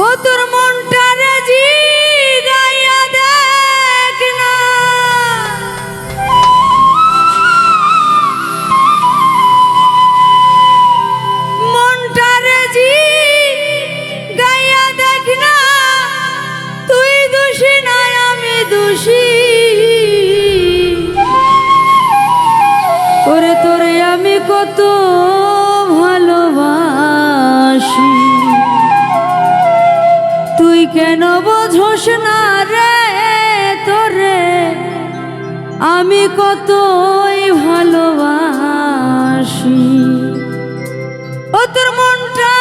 Ô turma! কেন বোঝোস না রে তোরে? আমি কতই ভালোবাসি। ও তোর মনটা